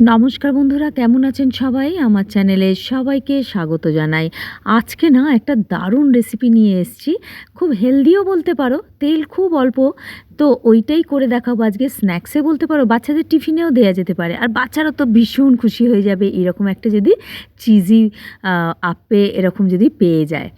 নমস্কার বন্ধুরা, কেমন আছেন সবাই? আমার চ্যানেলে সবাইকে স্বাগত জানাই। আজকে না একটা দারুণ রেসিপি নিয়ে এসেছি। খুব হেলদিও বলতে পারো, তেল খুব অল্প তো ওইটাই করে দেখাবো। আজকে স্ন্যাক্সে বলতে পারো বাচ্চাদের টিফিনেও দেওয়া যেতে পারে। আর বাচ্চারা তো ভীষণ খুশি হয়ে যাবে এরকম একটা যদি চিজি আপে এরকম যদি পেয়ে যায়।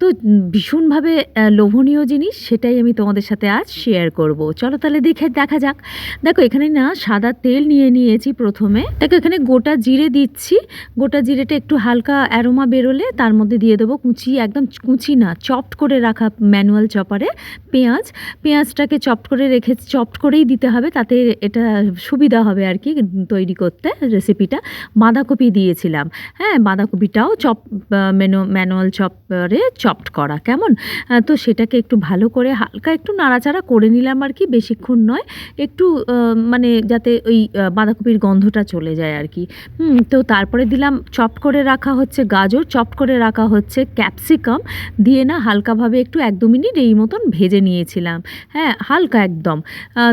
তো ভীষণভাবে লোভনীয় জিনিস, সেটাই আমি তোমাদের সাথে আজ শেয়ার করব। চলো তাহলে দেখে দেখা যাক। দেখো এখানে না সাদা তেল নিয়ে নিয়েছি প্রথমে। দেখো এখানে গোটা জিরে দিচ্ছি। গোটা জিরেটা একটু হালকা অ্যারোমা বেরোলে তার মধ্যে দিয়ে দেবো কুচি, একদম কুচি না চপড করে রাখা ম্যানুয়াল চপারে পেঁয়াজ। পেঁয়াজটাকে চপড করে রেখে চপড করেই দিতে হবে তাতে এটা সুবিধা হবে আর কি তৈরি করতে রেসিপিটা বাঁধাকপি দিয়েছিলাম। হ্যাঁ বাঁধাকপিটাও চপ মেনু ম্যানুয়াল চপারে চপড করা কেমন? তো সেটাকে একটু ভালো করে হালকা একটু নাড়াচাড়া করে নিলাম আর কি, বেশিক্ষণ নয়। একটু মানে যাতে ওই বাঁধাকপির গন্ধটা চলে যায় আর কি। তো তারপরে দিলাম চপ করে রাখা হচ্ছে গাজর চপ করে রাখা হচ্ছে ক্যাপসিকাম দিয়ে না হালকাভাবে একটু এক দু মিনিট এই মতন ভেজে নিয়েছিলাম। হ্যাঁ হালকা একদম।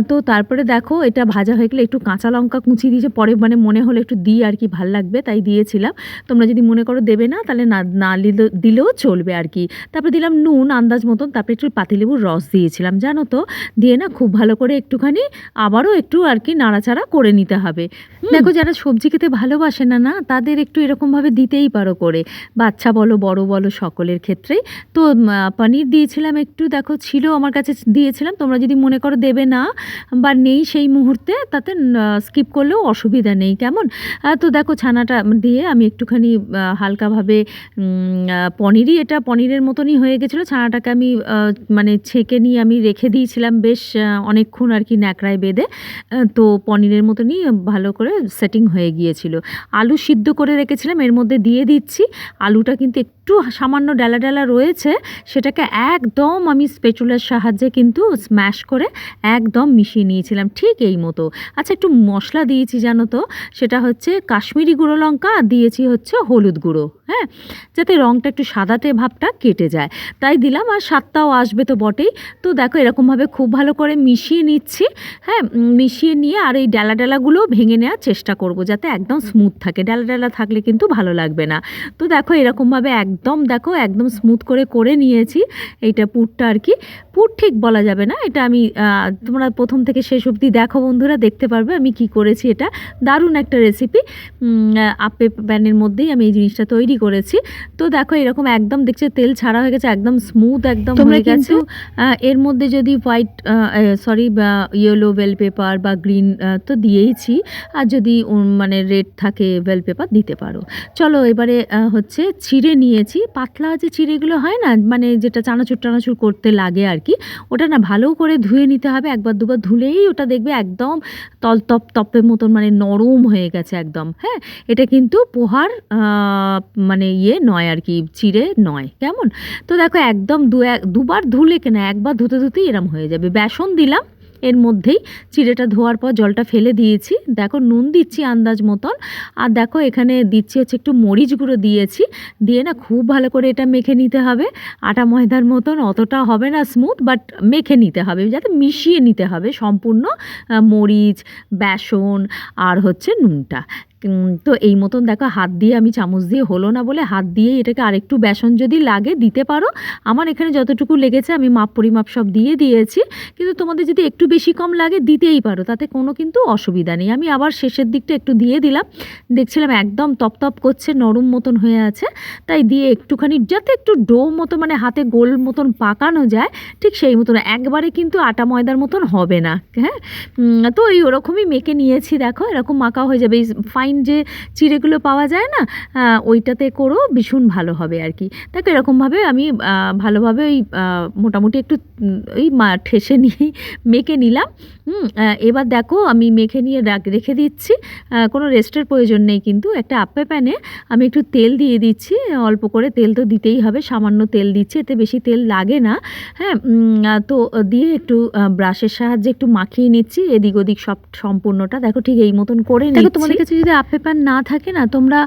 তো তারপরে দেখো এটা ভাজা হয়ে গেলে একটু কাঁচা লঙ্কা কুচি দিয়েছে পরে মানে মনে হলো একটু দিই আর কি ভালো লাগবে তাই দিয়েছিলাম। তোমরা যদি মনে করো দেবে না তাহলে না না দিলেও চলবে আর কি। তারপরে দিলাম নুন আন্দাজ মতন তারপরে একটু পাতিলেবুর রস দিয়েছিলাম জানো তো? দিয়ে না খুব ভালো করে একটুখানি আবারও একটু আর কি নাড়াচাড়া করে নিতে হবে। দেখো যারা সবজি খেতে ভালোবাসে না না তাদের একটু এরকমভাবে দিতেই পারো করে। বাচ্চা বলো বড় বলো সকলের ক্ষেত্রেই। তো পনির দিয়েছিলাম একটু দেখো ছিল আমার কাছে দিয়েছিলাম তোমরা যদি মনে করো দেবে না বা নেই সেই মুহূর্তে তাতে স্কিপ করলেও অসুবিধা নেই। কেমন? তো দেখো ছানাটা দিয়ে আমি একটুখানি হালকাভাবে পনিরই, এটা পনিরের মতনই হয়ে গেছিল। ছানাটাকে আমি মানে ছেঁকে নিয়ে আমি রেখে দিয়েছিলাম বেশ অনেকক্ষণ আর কি ন্যাকড়ায় বেঁধে তো পনিরের মতনই ভালো করে সেটিং হয়ে গিয়েছিল। আলু সিদ্ধ করে রেখেছিলাম, এর মধ্যে দিয়ে দিচ্ছি। আলুটা কিন্তু একটু সামান্য ডালা ডালা রয়েছে, সেটাকে একদম আমি স্পেচুলার সাহায্যে কিন্তু স্ম্যাশ করে একদম মিশিয়ে নিয়েছিলাম ঠিক এই মতো। আচ্ছা একটু মশলা দিয়েছি জানো তো? সেটা হচ্ছে কাশ্মীরি গুঁড়ো লঙ্কা, আর দিয়েছি হচ্ছে হলুদ গুঁড়ো হ্যাঁ? যাতে রঙটা একটু সাদাটে ভাবটা কেটে যায়। তাই দিলাম, আর স্বাদটাও আসবে তো বটেই। তো দেখো, এরকমভাবে খুব ভালো করে মিশিয়ে নিচ্ছি হ্যাঁ? মিশিয়ে নিয়ে আর এই ডালা ডালাগুলো ভেঙে নেওয়ার চেষ্টা করব যাতে একদম স্মুথ থাকে। ডালা ডালা থাকলে কিন্তু ভালো লাগবে না। তো দেখো, এরকমভাবে একদম দেখো, একদম স্মুথ করে করে নিয়েছি। এইটা পুরটা আর কি। পুর ঠিক বলা যাবে না, এটা আমি তোমরা প্রথম থেকে শেষ অবধি দেখো বন্ধুরা দেখতে পারবে আমি কি করেছি এটা। দারুণ একটা রেসিপি আপে প্যানের মধ্যেই আমি এই জিনিসটা তৈরি করেছি। তো দেখো এরকম একদম দেখছে তেল ছাড়া হয়ে গেছে একদম স্মুথ একদম হয়ে গেছে। এর মধ্যে যদি white sorry yellow bell pepper বা গ্রিন তো দিয়েইছি। আর যদি মানে রেড থাকে ওয়েল পেপার দিতে পারো। চলো এবারে হচ্ছে চিড়ে নিয়েছি। পাতলা যে চিড়েগুলো হয় না মানে যেটা চানাচুর টানাচুর করতে লাগে আর কি ওটা না ভালো করে ধুয়ে নিতে হবে, একবার দুবার ধুলেই ওটা দেখবে একদম তল তপ তপের মতন মানে নরম হয়ে গেছে একদম হ্যাঁ? এটা কিন্তু পোহার মানে ইয়ে নয় আর কি, চিড়ে নয়, কেমন? তো দেখো একদম দু এক দুবার ধুলে কেনা, একবার ধুতে ধুতেই এরম হয়ে যাবে। বেসন দিলাম এর মধ্যেই চিড়েটা ধোয়ার পর জলটা ফেলে দিয়েছি। দেখো, নুন দিচ্ছি আন্দাজ মতন। আর দেখো, এখানে দিচ্ছি হচ্ছে একটু মরিচ গুঁড়ো দিয়েছি। দিয়ে না খুব ভালো করে এটা মেখে নিতে হবে। আটা ময়দার মতন, অতটা হবে না স্মুথ বাট মেখে নিতে হবে। যাতে মিশিয়ে নিতে হবে সম্পূর্ণ মরিচ, বেসন আর হচ্ছে নুনটা। তো এই মতন দেখো হাত দিয়ে আমি চামচ দিয়ে হলো না বলে হাত দিয়ে এটাকে আরেকটু বেসন যদি লাগে দিতে পারো। আমার এখানে যতটুকু লেগেছে আমি মাপ পরিমাপ সব দিয়ে দিয়েছি। কিন্তু তোমাদের যদি একটু বেশি কম লাগে দিতেই পারো, তাতে কোনো কিন্তু অসুবিধা নেই। আমি আবার শেষের দিকটা একটু দিয়ে দিলাম। দেখছিলাম একদম তপ তপ করছে, নরম মতন হয়ে আছে। তাই দিয়ে একটুখানি যাতে একটু ডো মতো মানে হাতে গোল মতন পাকানো যায়, ঠিক সেই মতন। একবারে কিন্তু আটা ময়দার মতন হবে না হ্যাঁ? তো এই ওরকমই মেখে নিয়েছি, দেখো। এরকম মাখা হয়ে যাবে। ফাইন যে চিড়েগুলো পাওয়া যায় না ওইটাতে করো ভীষণ ভালো হবে আর কি। দেখো এরকমভাবে আমি ভালোভাবে ওই মোটামুটি একটু ওই মা ঠেসে নিয়ে মেখে নিলাম। হুম, এবার দেখো আমি মেখে নিয়ে রাখ- রেখে দিচ্ছি। কোনো রেস্টের প্রয়োজন নেই কিন্তু। একটা আপে প্যানে আমি একটু তেল দিয়ে দিচ্ছি। অল্প করে তেল তো দিতেই হবে সামান্য তেল দিচ্ছি এতে বেশি তেল লাগে না। হ্যাঁ তো দিয়ে একটু ব্রাশের সাহায্যে একটু মাখিয়ে নিচ্ছি। এদিক ওদিক সব সম্পূর্ণটা দেখো ঠিক এই মতন করে নিচ্ছি। তোমাদের কাছে যদি আপে পেপার না থাকে না, তোমরা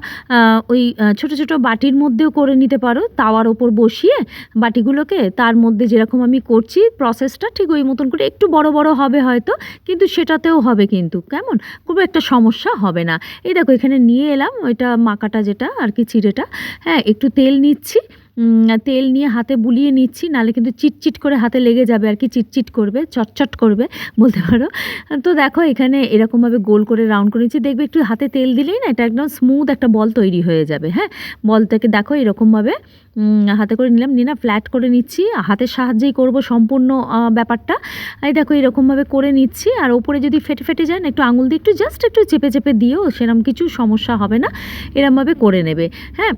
ওই ছোট ছোট বাটির মধ্যেও করে নিতে পারো, তাওয়ার ওপর বসিয়ে বাটিগুলোকে তার মধ্যে যেরকম আমি করছি প্রসেসটা ঠিক ওই মতন করে, একটু বড় বড় হবে হয়তো, কিন্তু সেটাতেও হবে কিন্তু, কেমন? খুব একটা সমস্যা হবে না। এই দেখো এখানে নিয়ে এলাম, ওইটা মাকাটা যেটা আর কি চিড়েটা। হ্যাঁ একটু তেল নিচ্ছি। তেল নিয়ে হাতে বুলিয়ে নিচ্ছি, নালে কিন্তু চিটচিট করে হাতে লেগে যাবে আর কি, চিটচিট করবে, চটচট করবে, বলতে পারো। তো দেখো এখানে এরকমভাবে গোল করে রাউন্ড করে নিচ্ছি। দেখবে একটু হাতে তেল দিলেই না এটা একদম স্মুথ একটা বল তৈরি হয়ে যাবে হ্যাঁ? বলটাকে দেখো এরকমভাবে হাতে করে নিলাম। নিয়ে না ফ্ল্যাট করে নিচ্ছি। হাতের সাহায্যেই করব সম্পূর্ণ ব্যাপারটা। এই দেখো, এরকমভাবে করে নিচ্ছি। আর ওপরে যদি ফেটে ফেটে যায় না, একটু আঙুল দিয়ে একটু জাস্ট একটু চেপে চেপে দিও সেরকম কিছু সমস্যা হবে না। এরমভাবে করে নেবে। হ্যাঁ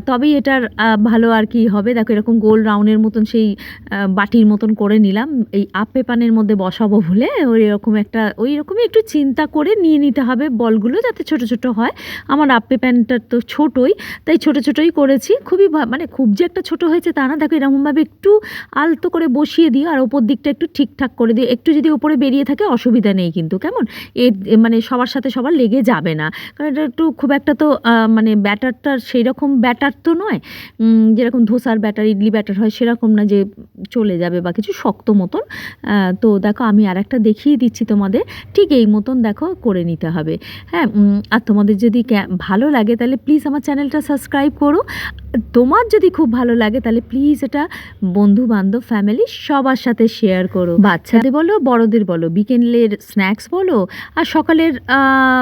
তবেই এটার ভালো আর কি হবে। দেখো, এরকম গোল রাউন্ডের মতন সেই বাটির মতন করে নিলাম। এই আপে পানের মধ্যে বসাবো বলে ওই রকম একটা, ওই রকমই একটু চিন্তা করে নিয়ে নিতে হবে বলগুলো যাতে ছোট ছোট হয়। আমার আপে প্যানটা তো ছোটোই, তাই ছোট ছোটোই করেছি। খুবই ভা- মানে খুব যে একটা ছোট হয়েছে তা না। দেখো এরকমভাবে একটু আলতো করে বসিয়ে দিও আর ওপর দিকটা একটু ঠিকঠাক করে দিও। একটু যদি ওপরে বেরিয়ে থাকে অসুবিধা নেই কিন্তু, কেমন? এ এ মানে সবার সাথে সবার লেগে যাবে না। কারণ এটা একটু খুব একটা তো মানে ব্যাটারটা সেই রকম ব্যাটার তো নয়। যেরকম ধোসার ব্যাটার, ইডলি ব্যাটার হয় সেরকম না যে চলে যাবে বা কিছু শক্ত মতন। তো দেখো আমি আর একটা দেখিয়ে দিচ্ছি তোমাদের। ঠিক এই মতন দেখো করে নিতে হবে। হ্যাঁ আর তোমাদের যদি ভালো লাগে তাহলে প্লিজ আমার চ্যানেলটা সাবস্ক্রাইব করো। তোমার যদি খুব ভালো লাগে, তাহলে প্লিজ এটা বন্ধু বান্ধব ফ্যামিলি সবার সাথে শেয়ার করো। বাচ্চাদের বলো, বড়দের বলো, বিকেলের স্ন্যাক্স বলো, আর সকালের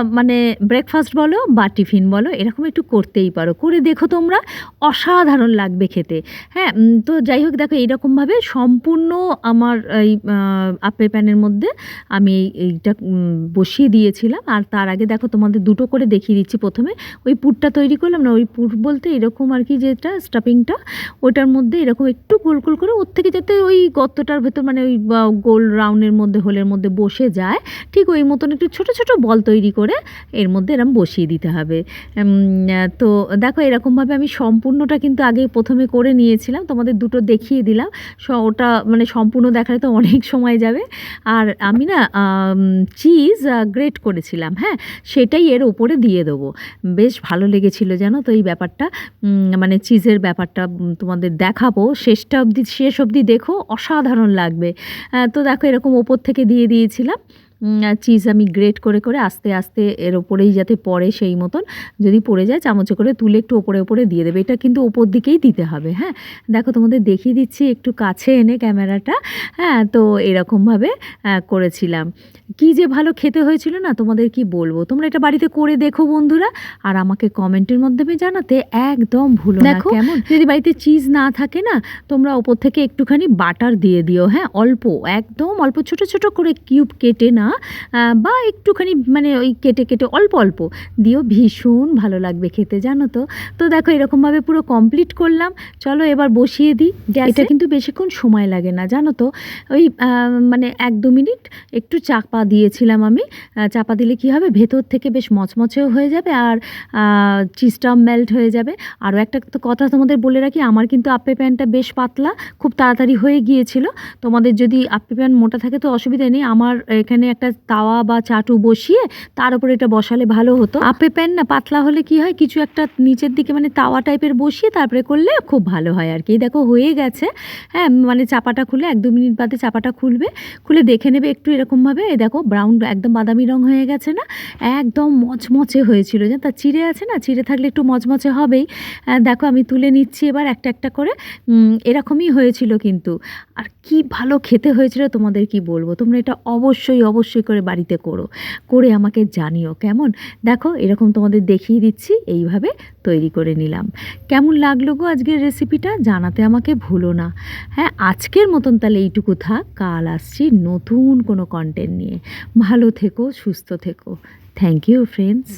মানে ব্রেকফাস্ট বলো বা টিফিন বলো, এরকম একটু করতেই পারো। করে দেখো তোমরা, অসাধারণ লাগবে খেতে। হ্যাঁ তো যাই হোক, দেখো এইরকমভাবে সম্পূর্ণ আমার এই আপে প্যানের মধ্যে আমি এই- এইটা বসিয়ে দিয়েছিলাম। আর তার আগে দেখো তোমাদের দুটো করে দেখিয়ে দিচ্ছি প্রথমে। ওই পুরটা তৈরি করলাম না, ওই পুর বলতে এরকম আর কি যেটা স্টাফিংটা ওটার মধ্যে এরকম একটু গোল গোল করে ওর থেকে যাতে ওই গর্তটার ভেতর মানে ওই গোল রাউন্ডের মধ্যে হোলের মধ্যে বসে যায় ঠিক ওই মতন একটু ছোট ছোট বল তৈরি করে এর মধ্যে এরম বসিয়ে দিতে হবে। তো দেখো এরকমভাবে আমি সম্পূর্ণটা কিন্তু আগে প্রথমে করে নিয়েছিলাম তোমাদের দুটো দেখিয়ে দিলাম ওটা মানে সম্পূর্ণ দেখালে তো অনেক সময় যাবে। আর আমি না চিজ গ্রেট করেছিলাম হ্যাঁ সেটাই এর ওপরে দিয়ে দেবো। বেশ ভালো লেগেছিল জানো তো এই ব্যাপারটা। উম, মানে চিজের ব্যাপারটা তোমাদের দেখাবো। শেষটা অবধি, শেষ অবধি দেখো, অসাধারণ লাগবে। তো দেখো এরকম ওপর থেকে দিয়ে দিয়েছিলাম। চিজ আমি গ্রেট করে করে আস্তে আস্তে এর ওপরেই যাতে পড়ে সেই মতন যদি পড়ে যায় চামচে করে তুলে একটু ওপরে ওপরে দিয়ে দেবে। এটা কিন্তু ওপর দিকেই দিতে হবে হ্যাঁ? দেখো তোমাদের দেখিয়ে দিচ্ছি একটু কাছে এনে ক্যামেরাটা হ্যাঁ? তো এরকমভাবে করেছিলাম। কি যে ভালো খেতে হয়েছিল না তোমাদের কি বলব? তোমরা এটা বাড়িতে করে দেখো বন্ধুরা আর আমাকে কমেন্টের মাধ্যমে জানাতে একদম ভুলো না দেখো, কেমন? যদি বাড়িতে চিজ না থাকে না তোমরা ওপর থেকে একটুখানি বাটার দিয়ে দিও হ্যাঁ? অল্প একদম অল্প ছোট ছোট করে কিউব কেটে না আহ, বা একটুখানি মানে ওই কেটে কেটে অল্প অল্প দিও। ভীষণ ভালো লাগবে খেতে জানো তো? তো দেখো এরকমভাবে পুরো কমপ্লিট করলাম। চলো এবার বসিয়ে দিই। এটা কিন্তু বেশিক্ষণ সময় লাগে না জানো তো? ওই মানে এক দু মিনিট একটু চাপা দিয়েছিলাম আমি। চাপা দিলে কি হবে? ভেতর থেকে বেশ মচমচেও হয়ে যাবে আর চিজটাও মেল্ট হয়ে যাবে। আরও একটা তো কথা তোমাদের বলে রাখি আমার কিন্তু আপে প্যানটা বেশ পাতলা খুব তাড়াতাড়ি হয়ে গিয়েছিল। তোমাদের যদি আপে প্যান মোটা থাকে তো অসুবিধা নেই। আমার এখানে একটা তাওয়া বা চাটু বসিয়ে তার উপরে এটা বসালে ভালো হতো। আপে প্যান না পাতলা হলে কি হয়? কিছু একটা নিচের দিকে মানে তাওয়া টাইপের বসিয়ে তারপরে করলে খুব ভালো হয় আর কি। দেখো হয়ে গেছে। হ্যাঁ মানে চাপাটা খুলে এক দু মিনিট বাদে চাপাটা খুলবে। খুলে দেখে নেবে একটু এরকমভাবে। এই দেখো ব্রাউন একদম বাদামি রং হয়ে গেছে না? একদম মচমচে হয়েছিল। যে তার চিড়ে আছে না? চিড়ে থাকলে একটু মচমচে হবেই। দেখো আমি তুলে নিচ্ছি এবার একটা একটা করে। এরকমই হয়েছিল কিন্তু। আর কি ভালো খেতে হয়েছিল তোমাদের কি বলব? তোমরা এটা অবশ্যই অবশ্যই অবশ্যই করে বাড়িতে করো। করে আমাকে জানিও, কেমন? দেখো, এরকম তোমাদের দেখিয়ে দিচ্ছি, এইভাবে তৈরি করে নিলাম। কেমন লাগল গো আজকের রেসিপিটা জানাতে আমাকে ভুলো না। হ্যাঁ আজকের মতন তাহলে এইটুকু থাক, কাল আসছি নতুন কোনো কন্টেন্ট নিয়ে। ভালো থেকো, সুস্থ থেকো। Thank you friends